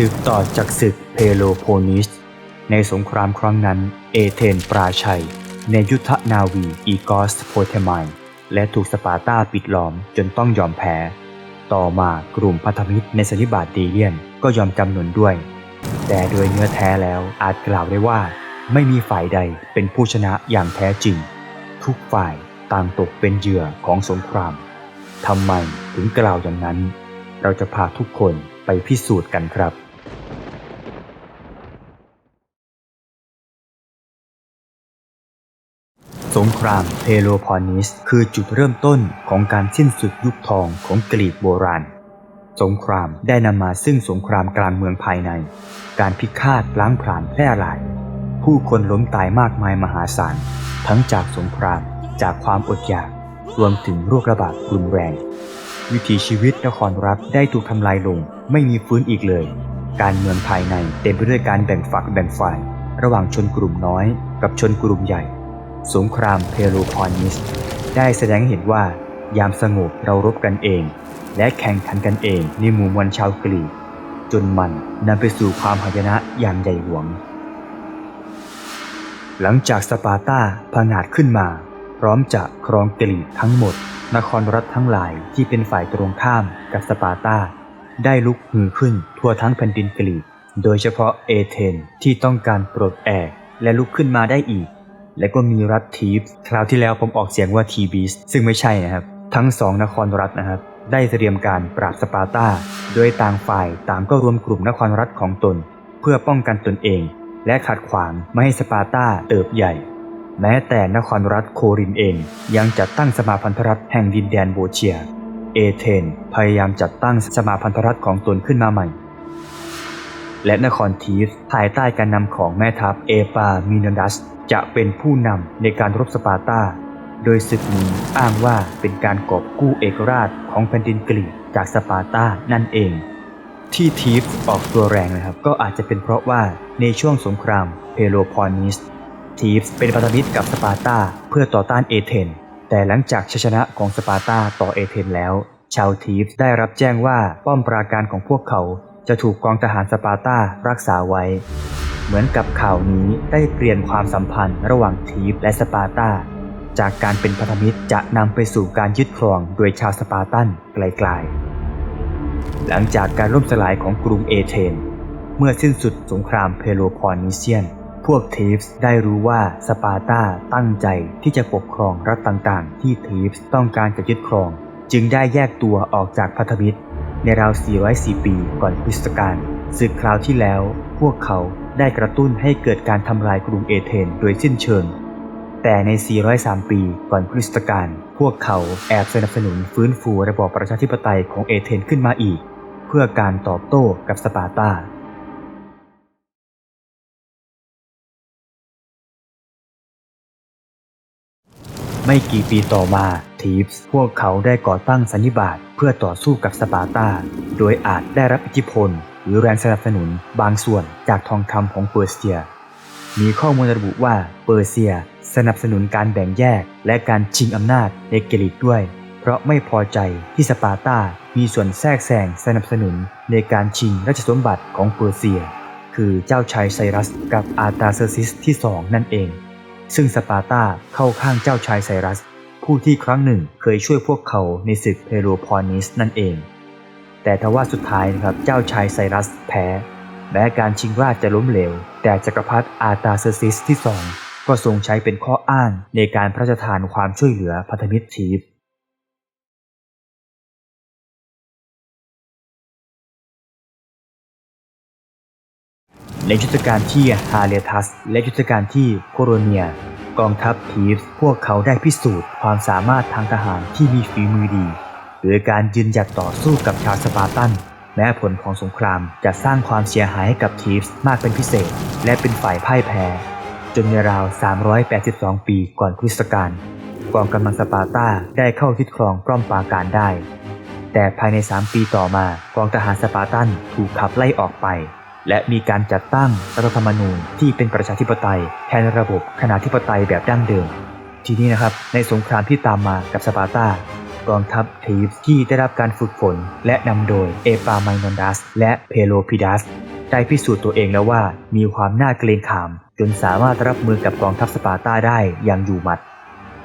สืบต่อจากศึกเพโลโพนิส ในสงครามครั้งนั้น เอเธนปราชัย ในยุทธนาวีอีกอสโพเทมายและถูกสปาร์ตาปิดล้อมจนต้องยอมแพ้ ต่อมากลุ่มพันธมิตรในสันนิบาตเดเลียนก็ยอมจำนนด้วย แต่โดยเนื้อแท้แล้วอาจกล่าวได้ว่า ไม่มีฝ่ายใดเป็นผู้ชนะอย่างแท้จริง ทุกฝ่ายต่างตกเป็นเหยื่อของสงครามทำไมถึงกล่าวอย่างนั้น เราจะพาทุกคนไปพิสูจน์กันครับ สงครามเพโลพอนิสคือจุดเริ่มต้นของการสิ้นสุดยุคทองของกรีกโบราณ สงครามได้นำมาซึ่งสงครามกลางเมืองภายใน การพิฆาตล้างผลาญแพร่หลาย ผู้คนล้มตายมากมายมหาศาล ทั้งจากสงครามจากความอดอยาก รวมถึงโรคระบาดรุนแรง วิถีชีวิตนครรัฐได้ถูกทำลายลงไม่มีฟื้นอีกเลย การเมืองภายในเต็มไปด้วยการแบ่งฝักแบ่งฝ่าย ระหว่างชนกลุ่มน้อย กับชนกลุ่มใหญ่ สงครามเพโลพอนิส ได้แสดงเห็นว่ายามสงบเรารบกันเอง และแข่งขันกันเองในหมู่มวลชาวกรีก จนมันนำไปสู่ความหายนะอย่างใหญ่หลวง หลังจากสปาร์ตาผงาดขึ้นมา พร้อมจะครองกรีกทั้งหมด นครรัฐทั้งหลายที่เป็นฝ่ายตรงข้ามกับสปาร์ตาได้ลุกฮือขึ้นทั่วทั้งแผ่นดินกรีก โดยเฉพาะเอเธนที่ต้องการปลดแอกและลุกขึ้นมาได้อีก และก็มีรัฐทีฟคราวที่แล้วผมออกเสียงว่าทีบีสซึ่งไม่ใช่นะครับ ทั้งสองนครรัฐนะครับ ได้เตรียมการปราบสปาร์ตาโดยต่างฝ่ายต่างก็รวมกลุ่มนครรัฐของตน เพื่อป้องกันตนเอง และขัดขวางไม่ให้สปาร์ตาเติบใหญ่ แม้แต่นครรัฐโครินเอง ยังจัดตั้งสมาพันธรัฐแห่งดินแดนโบเชีย เอเธนพยายามจัดตั้งสมาพันธรัฐของตนขึ้นมาใหม่ และนครทีฟภายใต้การนำของแม่ทัพเอปามินดัส จะเป็นผู้นำในการรบสปาร์ตา โดยศึกนี้อ้างว่าเป็นการกอบกู้เอกราชของแผ่นดินกรีกจากสปาร์ตานั่นเอง ที่ทีฟออกตัวแรงนะครับ ก็อาจจะเป็นเพราะว่าในช่วงสงครามเพโลพอนิสทีฟเป็นพันธมิตรกับสปาร์ตาเพื่อต่อต้านเอเธนแต่หลังจากชัยชนะของสปาร์ตาต่อเอเธนแล้ว ชาวทีฟได้รับแจ้งว่าป้อมปราการของพวกเขา จะถูกกองทหารสปาร์ตารักษาไว้ เหมือนกับข่าวนี้ได้เปลี่ยนความสัมพันธ์ระหว่างทีฟและสปาร์ตาจากการเป็นพันธมิตรจะนำไปสู่การยึดครองโดยชาวสปาร์ตันไกลๆ หลังจากการล่มสลายของกรุงเอเธน เมื่อสิ้นสุดสงครามเพโลพอนิเซียน พวกทีฟส์ได้รู้ว่าสปาร์ตาตั้งใจที่จะปกครองรัฐต่างๆ ที่ทีฟส์ต้องการจะยึดครอง จึงได้แยกตัวออกจากพันธมิตร ในราว 404 ปีก่อนคริสตกาลศึกคราวที่แล้ว พวกเขาได้กระตุ้นให้เกิดการทำลายกรุงเอเธนโดยสิ้นเชิง แต่ใน 403 ปีก่อนคริสตกาลพวกเขาแอบสนับสนุนฟื้นฟูระบอบประชาธิปไตยของเอเธนขึ้นมาอีก เพื่อการตอบโต้กับสปาร์ตา ไม่กี่ปีต่อมาทีฟส์พวกเขาได้ก่อตั้งสันนิบาตเพื่อต่อสู้กับสปาร์ตา โดยอาจได้รับอิทธิพล หรือแรงสนับสนุนบางส่วนจากทองคำของเปอร์เซีย มีข้อมูลระบุว่าเปอร์เซียสนับสนุนการแบ่งแยกและการชิงอำนาจในกรีกด้วย เพราะไม่พอใจที่สปาร์ตา มีส่วนแทรกแซงสนับสนุนในการชิงราชสมบัติของเปอร์เซีย คือเจ้าชายไซรัสกับอาตาเซอร์ซิสที่สองนั่นเอง ซึ่งสปาร์ตาเข้าข้างเจ้าชายไซรัส ผู้ที่ครั้งหนึ่งเคยช่วยพวกเขาในศึกเพโลพอนิสนั่นเอง แต่ทว่าสุดท้ายนะครับเจ้าชายไซรัสแพ้แม้การชิงราชจะล้มเหลว แต่จักรพรรดิอาตาเซอร์ซิสที่สองก็ทรงใช้เป็นข้ออ้างในการพระราชทานความช่วยเหลือพันธมิตรทีฟ ในยุทธการที่ฮาเลทัส และยุทธการที่โคโรเนีย กองทัพทีฟส์พวกเขาได้พิสูจน์ความสามารถทางทหารที่มีฝีมือดีโดยการยืนหยัดต่อสู้กับชาวสปาร์ตัน แม้ผลของสงครามจะสร้างความเสียหายให้กับทีฟส์มากเป็นพิเศษ และเป็นฝ่ายพ่ายแพ้ จนในราว 382 ปีก่อนคริสตกาลกองกำลังสปาร์ตาได้เข้ายึดครองป้อมปราการได้ แต่ภายใน 3 ปีต่อมากองทหารสปาร์ตันถูกขับไล่ออกไป และมีการจัดตั้งรัฐธรรมนูญที่เป็นประชาธิปไตย แทนระบบคณาธิปไตยแบบดั้งเดิม ทีนี้นะครับในสงครามที่ตามมากับสปาร์ตากองทัพทีฟที่ได้รับการฝึกฝน และนำโดยเอปาไมนอนดัสและเพโลพิดัสได้พิสูจน์ตัวเองแล้วว่ามีความน่าเกรงขาม จนสามารถรับมือกับกองทัพสปาร์ตาได้อย่างอยู่หมัด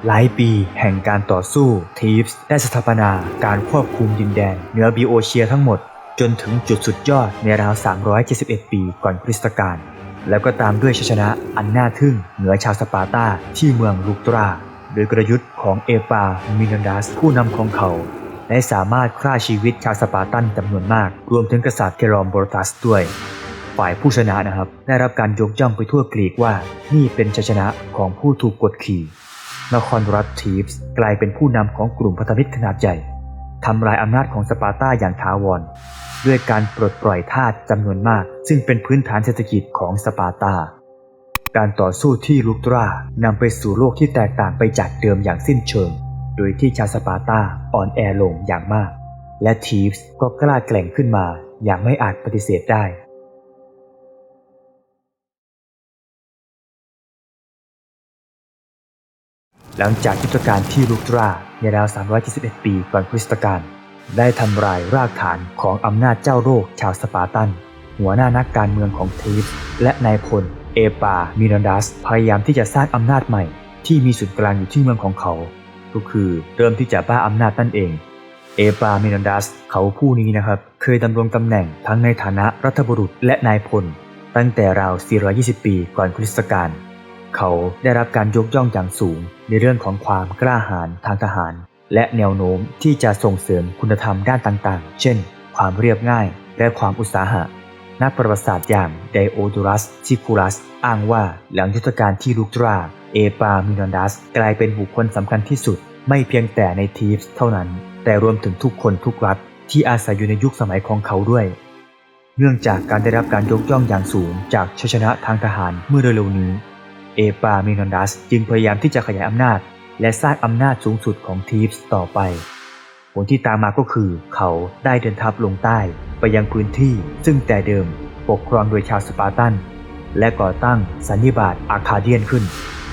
หลายปีแห่งการต่อสู้ทีฟส์ได้สถาปนาการควบคุมดินแดนเหนือบีโอเชียทั้งหมด จนถึงจุดสุดยอดในราว 371 ปีก่อนคริสตกาล แล้วก็ตามด้วยชัยชนะอันน่าทึ่งเหนือชาวสปาร์ตาที่เมืองลูกตรา โดยกลยุทธ์ของเอปา มินอนดัสผู้นำของเขา และสามารถฆ่าชีวิตชาวสปาร์ตันจำนวนมาก รวมถึงกษัตริย์เกรอมโบรตัสด้วย ฝ่ายผู้ชนะนะครับ ได้รับการยกย่องไปทั่วกรีกว่า นี่เป็นชัยชนะของผู้ถูกกดขี่ นครรัฐทีฟส์กลายเป็นผู้นำของกลุ่มพันธมิตรขนาดใหญ่ทำลายอำนาจของสปาร์ตาอย่างท้าวร ด้วยการปลดปล่อยทาสจำนวนมาก ซึ่งเป็นพื้นฐานเศรษฐกิจของสปาร์ตา การต่อสู้ที่ลุกตรานำไปสู่โลกที่แตกต่างไปจากเดิมอย่างสิ้นเชิง โดยที่ชาวสปาร์ตาอ่อนแอลงอย่างมาก และทีฟส์ก็กล้าแกล่งขึ้นมาอย่างไม่อาจปฏิเสธได้หลังจากยุทธการที่ลุกตราในราว 371 ปีก่อนคริสตกาล ได้ทำลายรากฐานของอำนาจเจ้าโลกชาวสปาร์ตัน หัวหน้านักการเมืองของทีฟและนายพลเอปามินอนดัสพยายามที่จะสร้างอำนาจใหม่ ที่มีศูนย์กลางอยู่ที่เมืองของเขา ก็คือเริ่มที่จะบ้าอำนาจนั่นเอง เอปามินอนดัสเขาผู้นี้นะครับ เคยดำรงตำแหน่งทั้งในฐานะรัฐบุรุษและนายพล ตั้งแต่ราว 420 ปีก่อนคริสตกาลเขาได้รับการยกย่องอย่างสูงในเรื่องของความกล้าหาญทางทหาร และแนวโน้มที่จะส่งเสริมคุณธรรมด้านต่างๆ เช่น ความเรียบง่าย และความอุตสาหะ นักประวัติศาสตร์อย่างไดโอดูรัสซิคูลัส อ้างว่าหลังยุทธการที่ลุกตรา เอปามินอนดัส กลายเป็นบุคคลสำคัญที่สุด ไม่เพียงแต่ในทีฟส์เท่านั้น แต่รวมถึงทุกคนทุกรัฐ ที่อาศัยอยู่ในยุคสมัยของเขาด้วย เนื่องจากการได้รับการยกย่องอย่างสูง จากชัยชนะทางทหารเมื่อเร็วๆนี้เอปามินอนดัสจึงพยายามที่จะขยายอำนาจ และสร้างอำนาจสูงสุดของทีฟส์ต่อไป ผลที่ตามมาก็คือเขาได้เดินทัพลงใต้ไปยังพื้นที่ซึ่งแต่เดิมปกครองโดยชาวสปาร์ตัน และก่อตั้งสันนิบาตอาคาเดียนขึ้น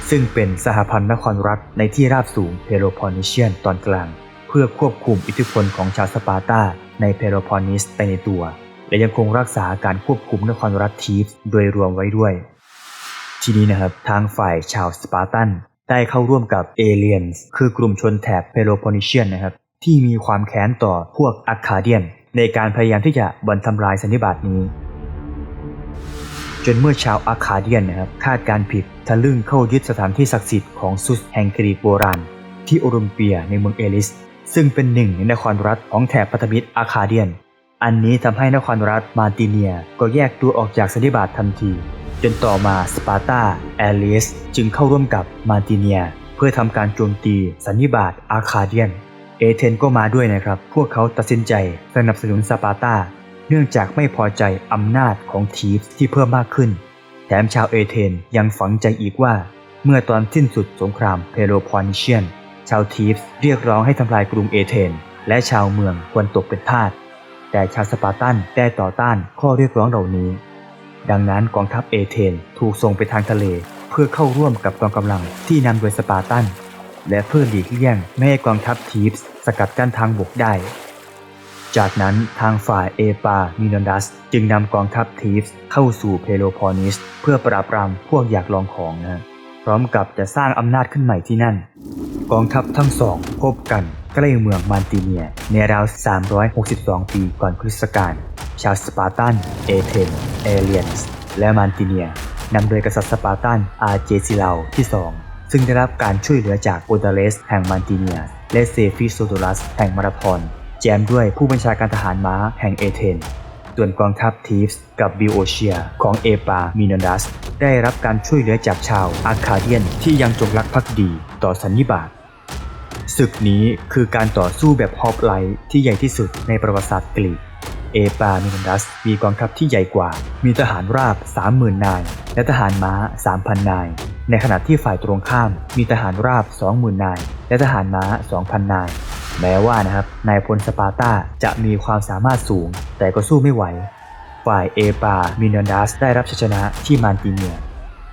ซึ่งเป็นสหพันธ์นครรัฐในที่ราบสูงเพโลพอนิเชียนตอนกลาง เพื่อควบคุมอิทธิพลของชาวสปาร์ตาในเพโลพอนิสไปในตัว และยังคงรักษาการควบคุมนครรัฐทีฟส์โดยรวมไว้ด้วย ทีนี้นะครับทางฝ่ายชาวสปาร์ตัน ได้เข้าร่วมกับเอเลียนส์คือกลุ่มชนแถบเพโลโพนิเชียนนะครับที่มีความแค้นต่อพวกอาคาเดียน ในการพยายามที่จะบันทำลายสันนิบาตนี้ จนเมื่อชาวอาคาเดียนนะครับคาดการผิดทะลึ่งเข้ายึดสถานที่ศักดิ์สิทธิ์ของซุสแห่งกรีกโบราณ ที่โอลิมเปียในเมืองเอลิส ซึ่งเป็นหนึ่งในนครรัฐของแถบพันธมิตรอาคาเดียน อันนี้ทำให้นครรัฐมาร์ติเนียก็แยกตัวออกจากสันนิบาตทันที จนต่อมาสปาร์ตาแอลิสจึงเข้าร่วมกับมาร์ติเนีย เพื่อทำการโจมตีสันนิบาตอาคาเดียน เอเธนก็มาด้วยนะครับ พวกเขาตัดสินใจสนับสนุนสปาร์ตาเนื่องจากไม่พอใจอำนาจของทีฟส์ที่เพิ่มมากขึ้น แถมชาวเอเธนยังฝังใจอีกว่า เมื่อตอนสิ้นสุดสงครามเพโลพอนิเชียน ชาวทีฟส์เรียกร้องให้ทำลายกรุงเอเธนและชาวเมืองควรตกเป็นทาส แต่ชาวสปาร์ตันได้ต่อต้านข้อเรียกร้องเหล่านี้ ดังนั้นกองทัพเอเธนถูกส่งไปทางทะเล เพื่อเข้าร่วมกับกองกำลังที่นำโดยสปาร์ตัน และเพื่อหลีกเลี่ยงไม่ให้กองทัพทีฟส์สกัดกั้นทางบกได้ จากนั้นทางฝ่ายเอปามินอนดัส จึงนำกองทัพทีฟส์เข้าสู่เพโลพอนิส เพื่อปราบปรามพวกอยากลองของนะ พร้อมกับจะสร้างอำนาจขึ้นใหม่ที่นั่น กองทัพทั้งสองพบกัน ใกล้เมืองมานติเนีย ในราว 362 ปีก่อนคริสตกาล ชาวสปาร์ตัน เอเธนเอเลียนส์ และมานติเนียนำโดยกษัตริย์สปาร์ตัน อาร์เจซิลาที่ 2 ซึ่งได้รับการช่วยเหลือจากโอดาเลสแห่งมานติเนีย และเซฟิโซโดรัสแห่งมาราพอนแจมด้วยผู้บัญชาการทหารม้าแห่งเอเธน ส่วนกองทัพทีฟส์กับบิโอเชียของเอปามินอนดัส ได้รับการช่วยเหลือจากชาวอาคาเดียนที่ยังจงรักภักดีต่อสันนิบาต ศึกนี้คือการต่อสู้แบบฮอปไลท์ที่ใหญ่ที่สุดในประวัติศาสตร์กรีก เอปามินอนดัสมีกองทัพที่ใหญ่กว่า มีทหารราบ 30,000 นาย และทหารม้า 3,000 นาย ในขณะที่ฝ่ายตรงข้ามมีทหารราบ 20,000 นาย และทหารม้า 2,000 นาย แม้ว่านะครับนายพลสปาร์ตาจะมีความสามารถสูง แต่ก็สู้ไม่ไหว ฝ่ายเอปามินอนดัสได้รับชัยชนะที่มานติเนีย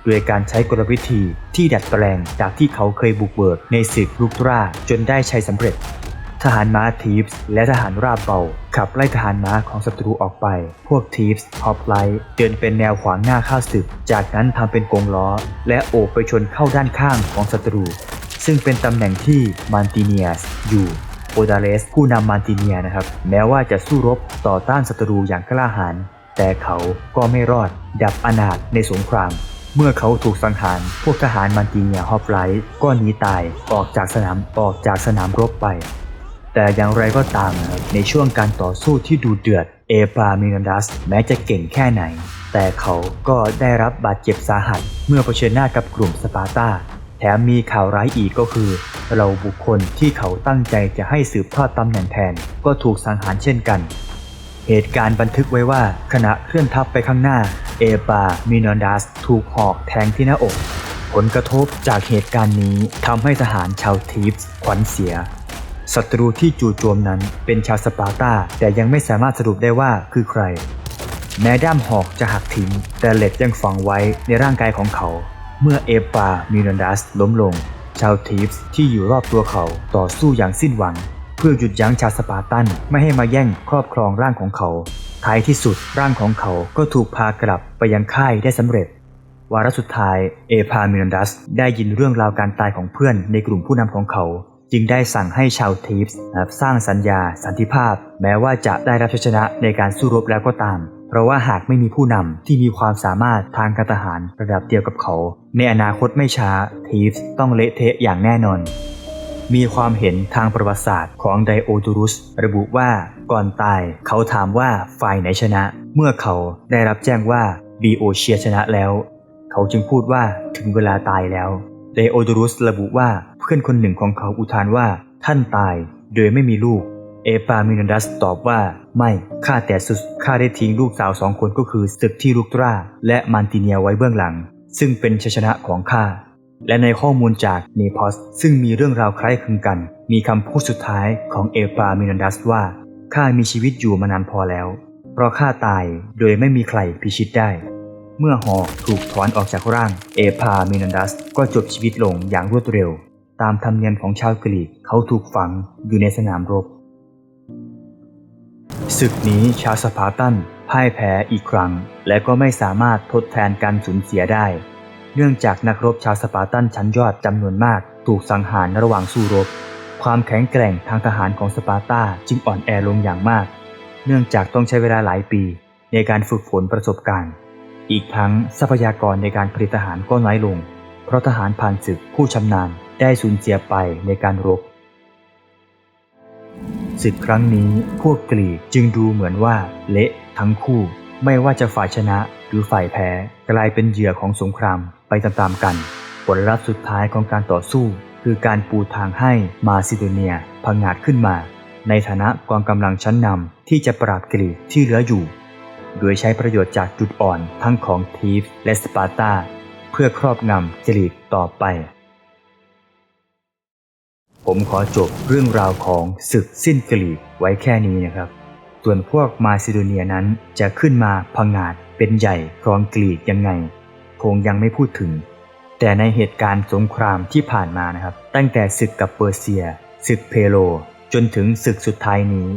โดยการใช้กลวิธีที่ดัดแปลงจากที่เขาเคยบุกเบิกในศึกลุกตราจนได้ชัยสำเร็จ ทหารม้าทีฟส์และทหารราบเบา ขับไล่ทหารม้าของศัตรูออกไป พวกทีฟส์ฮอปไลท์เดินเป็นแนวขวางหน้าข้าศึก จากนั้นทำเป็นกงล้อ และโอบไปชนเข้าด้านข้างของศัตรู ซึ่งเป็นตำแหน่งที่มันติเนียสอยู่โอดาเลสผู้นำมันติเนียนะครับ แม้ว่าจะสู้รบต่อต้านศัตรูอย่างกล้าหาญแต่เขาก็ไม่รอด ดับอนาถในสงคราม เมื่อเขาถูกสังหาร พวกทหารมันติเนียฮอปไลท์ก็หนีตายออกจากสนามออกจากสนามรบไป แต่อย่างไรก็ตามในช่วงการต่อสู้ที่ดูเดือดเอปามินันดัสแม้จะเก่งแค่ไหน แต่เขาก็ได้รับบาดเจ็บสาหัส เมื่อเผชิญหน้ากับกลุ่มสปาร์ตาแถมมีข่าวร้ายอีกก็คือเราบุคคลที่เขาตั้งใจจะให้สืบทอดตำแหน่งแทน ก็ถูกสังหารเช่นกัน เหตุการณ์บันทึกไว้ว่าขณะเคลื่อนทัพไปข้างหน้า เอปามินอนดัสถูกหอกแทงที่หน้าอก ผลกระทบจากเหตุการณ์นี้ทำให้ทหารชาวทีฟส์ขวัญเสียศัตรูที่จู่โจมนั้นเป็นชาวสปาร์ตาแต่ยังไม่สามารถสรุปได้ว่าคือใคร แม้ด้ามหอกจะหักทิ้ง แต่เหล็กยังฝังไว้ในร่างกายของเขา เมื่อเอปามินอนดัสล้มลง ชาวทีฟส์ที่อยู่รอบตัวเขาต่อสู้อย่างสิ้นหวัง เพื่อหยุดยั้งชาวสปาร์ตันไม่ให้มาแย่งครอบครองร่างของเขา ท้ายที่สุดร่างของเขาก็ถูกพากลับไปยังค่ายได้สำเร็จ วาระสุดท้ายเอพามินันดัสได้ยินเรื่องราวการตายของเพื่อนในกลุ่มผู้นำของเขา จึงได้สั่งให้ชาวทีฟส์สร้างสัญญาสันติภาพ แม้ว่าจะได้รับชัยชนะในการสู้รบแล้วก็ตาม เพราะว่าหากไม่มีผู้นำที่มีความสามารถทางการทหารระดับเดียวกับเขา ในอนาคตไม่ช้าทีฟส์ต้องเละเทะอย่างแน่นอน มีความเห็นทางประวัติศาสตร์ของไดโอดูรุส ระบุว่าก่อนตายเขาถามว่าฝ่ายไหนชนะ เมื่อเขาได้รับแจ้งว่าบีโอเชียชนะแล้ว เขาจึงพูดว่าถึงเวลาตายแล้วไดโอดูรุสระบุว่าเพื่อนคนหนึ่งของเขาอุทานว่า ท่านตายโดยไม่มีลูกเอปามินันดัสตอบว่าไม่ข้าแต่สุดข้าได้ทิ้งลูกสาวสองคนก็คือศึกที่ลุกตราและมันติเนียไว้เบื้องหลัง ซึ่งเป็นชัยชนะของข้า และในข้อมูลจากเนพอสซึ่งมีเรื่องราวคล้ายคลึงกัน มีคำพูดสุดท้ายของเอปามินันดัสว่าข้ามีชีวิตอยู่มานานพอแล้ว เพราะข้าตายโดยไม่มีใครพิชิตได้ เมื่อหอกถูกถอนออกจากร่างเอพามินันดัสก็จบชีวิตลงอย่างรวดเร็ว ตามธรรมเนียมของชาวกรีกเขาถูกฝังอยู่ในสนามรบศึกนี้ชาวสปาร์ตันพ่ายแพ้อีกครั้ง และก็ไม่สามารถทดแทนการสูญเสียได้ เนื่องจากนักรบชาวสปาร์ตันชั้นยอดจำนวนมากถูกสังหารระหว่างสู้รบ ความแข็งแกร่งทางทหารของสปาร์ตาจึงอ่อนแอลงอย่างมาก เนื่องจากต้องใช้เวลาหลายปี ในการฝึกฝนประสบการณ์ อีกทั้งทรัพยากรในการผลิตทหารก็น้อยลง เพราะทหารผ่านศึกผู้ชำนาญได้สูญเสียไปในการรบศึกครั้งนี้พวกกรีกจึงดูเหมือนว่าเละทั้งคู่ ไม่ว่าจะฝ่ายชนะหรือฝ่ายแพ้กลายเป็นเหยื่อของสงคราม ไปตามๆกัน ผลลัพธ์สุดท้ายของการต่อสู้ คือการปูทางให้มาซิโดเนียพังงาดขึ้นมา ในฐานะกองกำลังชั้นนำที่จะปราบกรีกที่เหลืออยู่ โดยใช้ประโยชน์จากจุดอ่อนทั้งของทีฟและสปาร์ตาเพื่อครอบงำกรีกต่อไป ผมขอจบเรื่องราวของศึกสิ้นกรีกไว้แค่นี้นะครับส่วนพวกมาซิโดเนียนั้นจะขึ้นมาพังงาดเป็นใหญ่ครองกรีกยังไง คงยังไม่พูดถึง แต่ในเหตุการณ์สงครามที่ผ่านมานะครับ ตั้งแต่ศึกกับเปอร์เซียศึกเพโล จนถึงศึกสุดท้ายนี้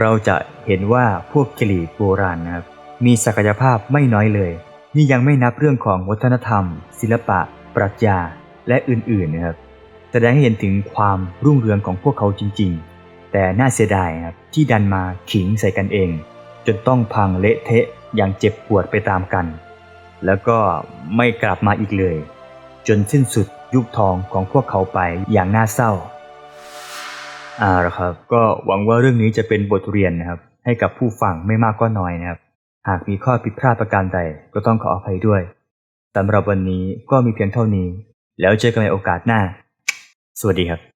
เราจะเห็นว่าพวกกรีกโบราณนะครับมีศักยภาพไม่น้อยเลย นี่ยังไม่นับเรื่องของวัฒนธรรม ศิลปะ ปรัชญาและอื่นๆนะครับแสดงให้เห็นถึงความรุ่งเรืองของพวกเขาจริง ๆ แต่น่าเสียดายครับที่ดันมาขิงใส่กันเอง จนต้องพังเละเทะอย่างเจ็บปวดไปตามกัน แล้วก็ไม่กลับมาอีกเลย จนสิ้นสุดยุคทองของพวกเขาไปอย่างน่าเศร้าอ่าละครับ ก็หวังว่าเรื่องนี้จะเป็นบทเรียนนะครับ ให้กับผู้ฟังไม่มากก็น้อยนะครับ หากมีข้อผิดพลาดประการใดก็ต้องขออภัยด้วยสำหรับวันนี้ก็มีเพียงเท่านี้ แล้วเจอกันในโอกาสหน้า สวัสดีครับ